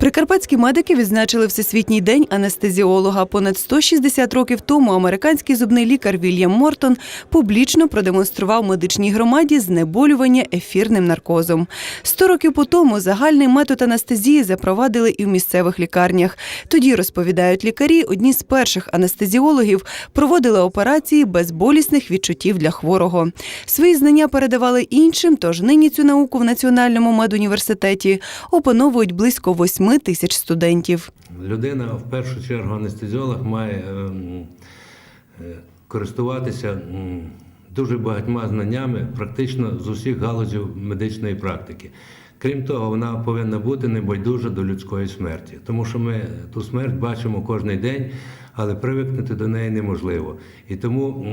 Прикарпатські медики відзначили Всесвітній день анестезіолога. Понад 160 років тому американський зубний лікар Вільям Мортон публічно продемонстрував медичній громаді знеболювання ефірним наркозом. Сто років по тому загальний метод анестезії запровадили і в місцевих лікарнях. Тоді розповідають лікарі, одні з перших анестезіологів проводили операції без болісних відчуттів для хворого. Свої знання передавали іншим, тож нині цю науку в Національному медуніверситеті опановують близько 8 тисяч студентів. Людина в першу чергу анестезіолог має ем, е, користуватися дуже багатьма знаннями практично з усіх галузів медичної практики. Крім того, вона повинна бути небайдужа до людської смерті, тому що ми ту смерть бачимо кожен день, але привикнути до неї неможливо. І тому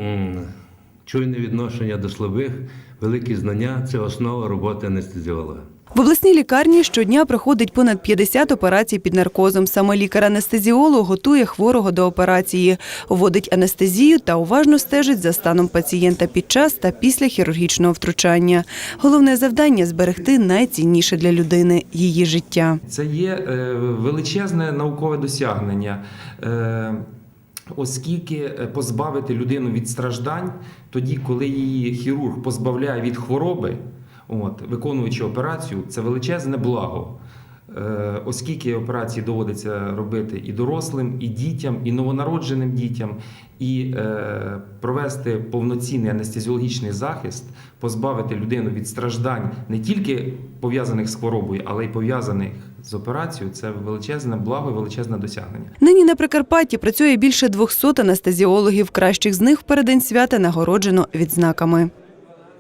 чуйне відношення до слабих, великі знання це основа роботи анестезіолога. В обласній лікарні щодня проходить понад 50 операцій під наркозом. Саме лікар-анестезіолог готує хворого до операції, вводить анестезію та уважно стежить за станом пацієнта під час та після хірургічного втручання. Головне завдання зберегти найцінніше для людини її життя. Це є е, величезне наукове досягнення. Е, Оскільки е, позбавити людину від страждань, тоді, коли її хірург позбавляє від хвороби, от, виконуючи операцію, це величезне благо. Е, Оскільки операції доводиться робити і дорослим, і дітям, і новонародженим дітям, і е, провести повноцінний анестезіологічний захист, позбавити людину від страждань не тільки пов'язаних з хворобою, але й пов'язаних з операцією, це величезне благо величезне досягнення. Нині на Прикарпатті працює більше 200 анестезіологів. Кращих з них в переддень свята нагороджено відзнаками.